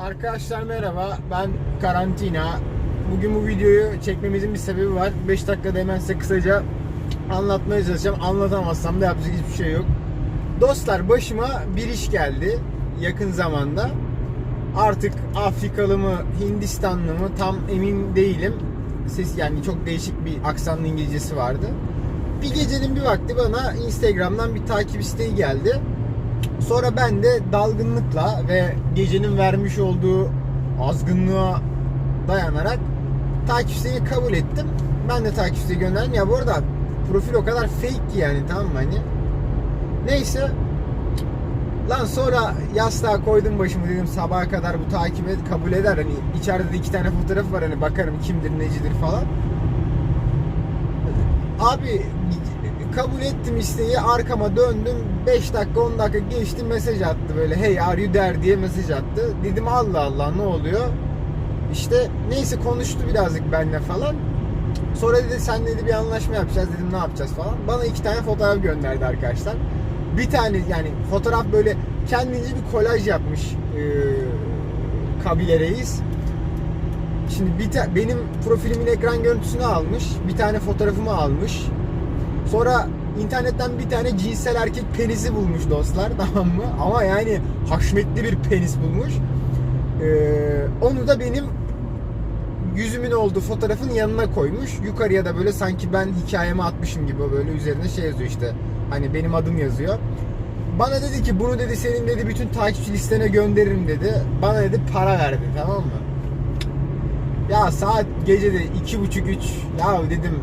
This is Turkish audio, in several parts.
Arkadaşlar merhaba. Ben karantina. Bugün bu videoyu çekmemizin bir sebebi var. 5 dakikada hemen size kısaca anlatmaya çalışacağım. Anlatamazsam da yapacak hiçbir şey yok. Dostlar başıma bir iş geldi yakın zamanda. Artık Afrikalı mı, Hindistanlı mı tam emin değilim. Ses yani çok değişik bir aksanlı İngilizcesi vardı. Bir gecenin bir vakti bana Instagram'dan bir takip isteği geldi. Sonra ben de dalgınlıkla ve gecenin vermiş olduğu azgınlığa dayanarak takip isteğini kabul ettim. Ben de takip isteği gönderdim. Ya bu arada profil o kadar fake ki yani tamam mı hani. Neyse. Lan sonra yastığa koydum başımı dedim sabaha kadar bu takip kabul eder. Hani içeride de iki tane fotoğraf var hani bakarım kimdir necidir falan. Abi kabul ettim isteği arkama döndüm. 5 dakika 10 dakika geçti mesaj attı böyle. Hey are you there diye mesaj attı. Dedim Allah Allah ne oluyor? İşte neyse konuştu birazcık benimle falan. Sonra dedi sen dedi bir anlaşma yapacağız. Dedim ne yapacağız? falan. Bana iki tane fotoğraf gönderdi arkadaşlar. Bir tane yani fotoğraf böyle kendince bir kolaj yapmış ee, kabile reis. Şimdi bir benim profilimin ekran görüntüsünü almış, bir tane fotoğrafımı almış. Sonra internetten bir tane cinsel erkek penisi bulmuş dostlar tamam mı? Ama yani haşmetli bir penis bulmuş. Ee, onu da benim yüzümün olduğu fotoğrafın yanına koymuş. Yukarıya da böyle sanki ben hikayemi atmışım gibi böyle üzerine şey yazıyor işte. Hani benim adım yazıyor. Bana dedi ki bunu dedi senin dedi bütün takipçi listene gönderirim dedi. Bana dedi para verdi tamam mı? Ya saat gecede iki buçuk üç ya dedim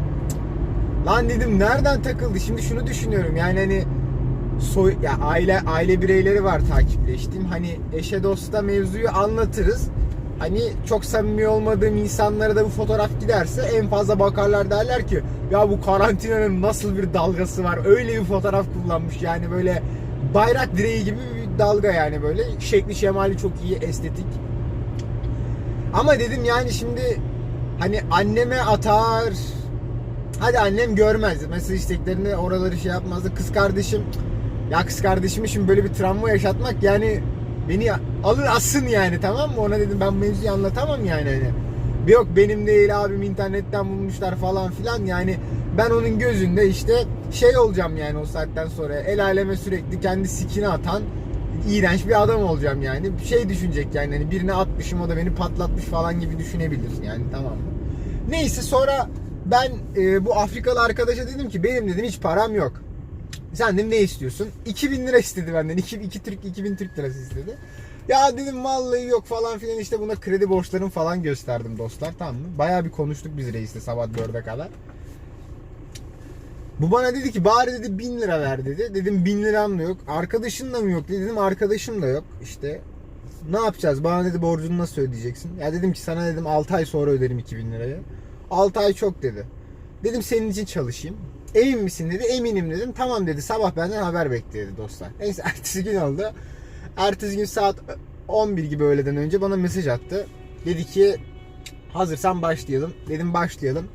lan dedim nereden takıldı? Şimdi şunu düşünüyorum. Yani hani soy ya aile aile bireyleri var takipleştiğim. Hani eşe dosta mevzuyu anlatırız. Hani çok samimi olmadığım insanlara da bu fotoğraf giderse en fazla bakarlar derler ki ya bu karantinanın nasıl bir dalgası var? Öyle bir fotoğraf kullanmış. Yani böyle bayrak direği gibi bir dalga yani böyle. Şekli şemali çok iyi estetik. Ama dedim yani şimdi hani anneme atar. Hadi annem görmez. Mesaj isteklerinde oraları şey yapmazdı. Kız kardeşim ya kız kardeşimi şimdi böyle bir travma yaşatmak yani beni alır asın yani tamam mı? Ona dedim ben mevzuyu anlatamam yani hani. Yok benim değil abim internetten bulmuşlar falan filan yani ben onun gözünde işte şey olacağım yani o saatten sonra el aleme sürekli kendi sikini atan iğrenç bir adam olacağım yani. Şey düşünecek yani hani birine atmışım o da beni patlatmış falan gibi düşünebilir yani tamam mı? Neyse sonra ben e, bu Afrikalı arkadaşa dedim ki benim dedim hiç param yok. Sen dedim ne istiyorsun? 2000 lira istedi benden. 2, 2 Türk 2000 Türk lirası istedi. Ya dedim vallahi yok falan filan işte buna kredi borçlarım falan gösterdim dostlar tamam mı? Bayağı bir konuştuk biz reisle sabah 4'e kadar. Bu bana dedi ki bari dedi 1000 lira ver dedi. Dedim 1000 liram da yok. Arkadaşın da mı yok dedi. Dedim arkadaşım da yok. İşte ne yapacağız? Bana dedi borcunu nasıl ödeyeceksin? Ya dedim ki sana dedim 6 ay sonra öderim 2000 lirayı. 6 ay çok dedi. Dedim senin için çalışayım. Emin misin dedi. Eminim dedim. Tamam dedi. Sabah benden haber bekledi dostlar. Neyse ertesi gün oldu. Ertesi gün saat 11 gibi öğleden önce bana mesaj attı. Dedi ki hazırsan başlayalım. Dedim başlayalım.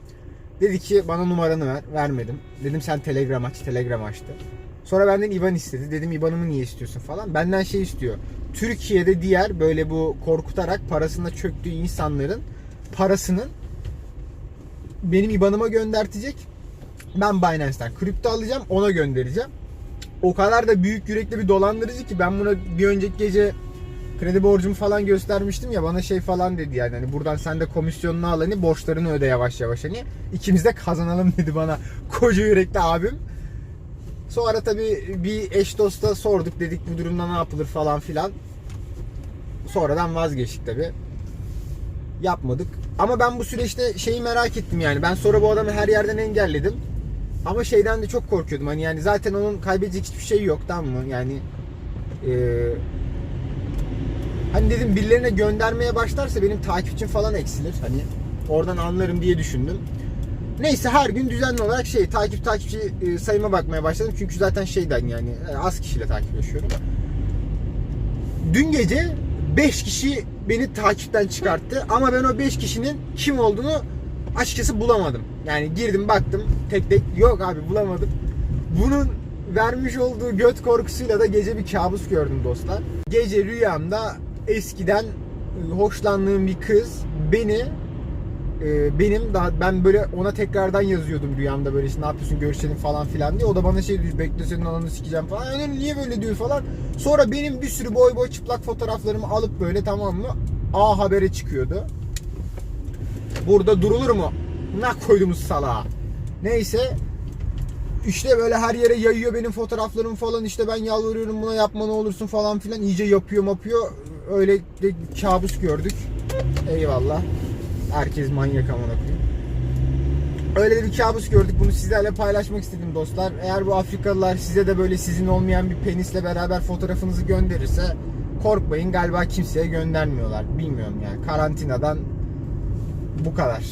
Dedi ki bana numaranı ver. Vermedim. Dedim sen Telegram aç. Telegram açtı. Sonra benden IBAN istedi. Dedim IBAN'ımı niye istiyorsun falan. Benden şey istiyor. Türkiye'de diğer böyle bu korkutarak parasında çöktüğü insanların parasının benim IBAN'ıma göndertecek. Ben Binance'ten kripto alacağım. Ona göndereceğim. O kadar da büyük yürekli bir dolandırıcı ki ben buna bir önceki gece kredi borcumu falan göstermiştim ya bana şey falan dedi yani hani buradan sen de komisyonunu al hani borçlarını öde yavaş yavaş hani ikimiz de kazanalım dedi bana koca yürekli abim. Sonra tabii bir eş dosta sorduk dedik bu durumda ne yapılır falan filan. Sonradan vazgeçtik tabii. Yapmadık. Ama ben bu süreçte şeyi merak ettim yani. Ben sonra bu adamı her yerden engelledim. Ama şeyden de çok korkuyordum. Hani yani zaten onun kaybedecek hiçbir şey yok tamam mı? Yani eee Hani dedim birilerine göndermeye başlarsa benim takipçim falan eksilir. Hani oradan anlarım diye düşündüm. Neyse her gün düzenli olarak şey takip takipçi e, sayıma bakmaya başladım. Çünkü zaten şeyden yani e, az kişiyle takipleşiyorum. Dün gece 5 kişi beni takipten çıkarttı. Ama ben o 5 kişinin kim olduğunu açıkçası bulamadım. Yani girdim baktım tek tek yok abi bulamadım. Bunun vermiş olduğu göt korkusuyla da gece bir kabus gördüm dostlar. Gece rüyamda eskiden hoşlandığım bir kız beni e, benim daha ben böyle ona tekrardan yazıyordum rüyamda böyle işte ne yapıyorsun görüşelim falan filan diye. O da bana şey diyor bekle senin ananı sikeceğim falan. Yani niye böyle diyor falan. Sonra benim bir sürü boy boy çıplak fotoğraflarımı alıp böyle tamam mı A Haber'e çıkıyordu. Burada durulur mu? Ne koydumuz salağa. Neyse işte böyle her yere yayıyor benim fotoğraflarım falan işte ben yalvarıyorum buna yapma ne olursun falan filan iyice yapıyor yapıyor öyle de kabus gördük eyvallah herkes manyak amına koyayım. Öyle bir kabus gördük. Bunu sizlerle paylaşmak istedim dostlar. Eğer bu Afrikalılar size de böyle sizin olmayan bir penisle beraber fotoğrafınızı gönderirse korkmayın. Galiba kimseye göndermiyorlar. Bilmiyorum yani. Karantinadan bu kadar